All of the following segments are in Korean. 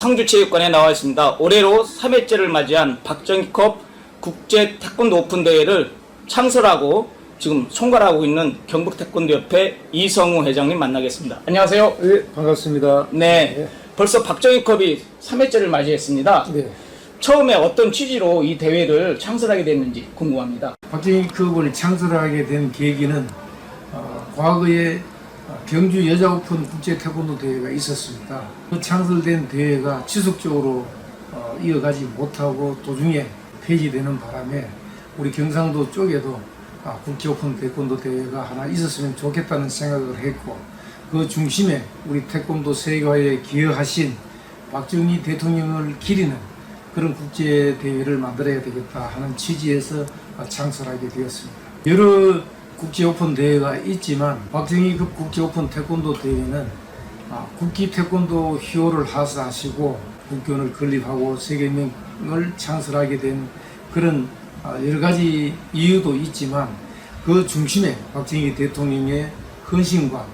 성주체육관에 나와 있습니다. 올해로 3회째를 맞이한 박정희컵 국제 태권도 오픈 대회를 창설하고 지금 총괄하고 있는 경북 태권도협회 이성우 회장님 만나겠습니다. 안녕하세요. 네, 반갑습니다. 네, 벌써 박정희컵이 3회째를 맞이했습니다. 네. 처음에 어떤 취지로 이 대회를 창설하게 됐는지 궁금합니다. 박정희 컵을 창설하게 된 계기는 어, 과거에 어, 경주 여자 오픈 국제 태권도 대회가 있었습니다. 그 창설된 대회가 지속적으로 어, 이어가지 못하고 도중에 폐지되는 바람에 우리 경상도 쪽에도 아, 국제 오픈 태권도 대회가 하나 있었으면 좋겠다는 생각을 했고 그 중심에 우리 태권도 세계화에 기여하신 박정희 대통령을 기리는 그런 국제 대회를 만들어야 되겠다 하는 취지에서 창설하게 되었습니다. 여러 국제 오픈 대회가 있지만 박정희급 국제 오픈 태권도 대회는 아, 국기 태권도 희호를 하사하시고 국교를 건립하고 세계명을 창설하게 된 그런 아, 여러 가지 이유도 있지만 그 중심에 박정희 대통령의 헌신과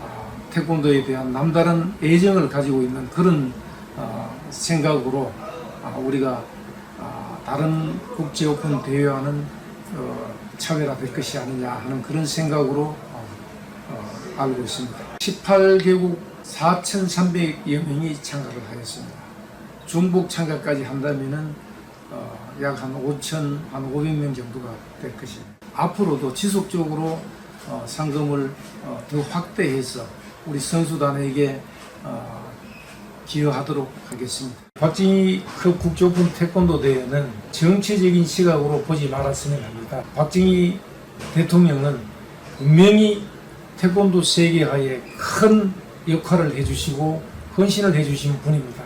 아, 태권도에 대한 남다른 애정을 가지고 있는 그런 아, 생각으로 아, 우리가 아, 다른 국제 오픈 대회와는 어, 차별화될 것이 아니냐 하는 그런 생각으로 어, 어, 알고 있습니다. 18개국 4,300여 명이 참가를 하였습니다. 중복 참가까지 한다면은 어, 약한 5천, 한 500명 정도가 될 것입니다. 앞으로도 지속적으로 어, 상금을 어, 더 확대해서 우리 선수단에게 어, 기여하도록 하겠습니다. 박정희 컵 국제오픈 태권도 대회는 정치적인 시각으로 보지 말았으면 합니다. 박정희 대통령은 분명히 태권도 세계화에 큰 역할을 해주시고 헌신을 해주신 분입니다.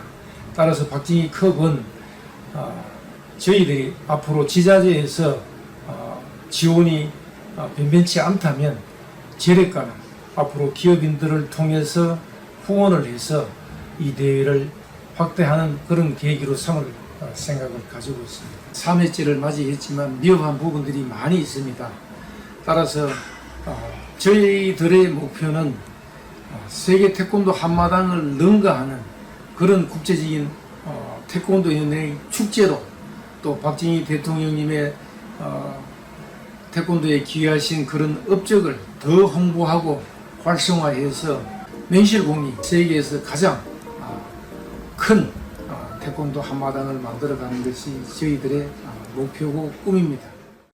따라서 박정희 컵은 어, 저희들이 앞으로 지자체에서 어, 지원이 어, 변변치 않다면 재래가는 앞으로 기업인들을 통해서 후원을 해서 이 대회를 확대하는 그런 계기로 삼을 어, 생각을 가지고 있습니다. 3회째를 맞이했지만 미흡한 부분들이 많이 있습니다. 따라서 어, 저희들의 목표는 어, 세계 태권도 한마당을 능가하는 그런 국제적인 어, 태권도 연맹 축제로 또 박정희 대통령님의 어, 태권도에 기여하신 그런 업적을 더 홍보하고 활성화해서 맹실공이 세계에서 가장 아, 큰 아, 태권도 한마당을 만들어가는 것이 저희들의 아, 목표고 꿈입니다.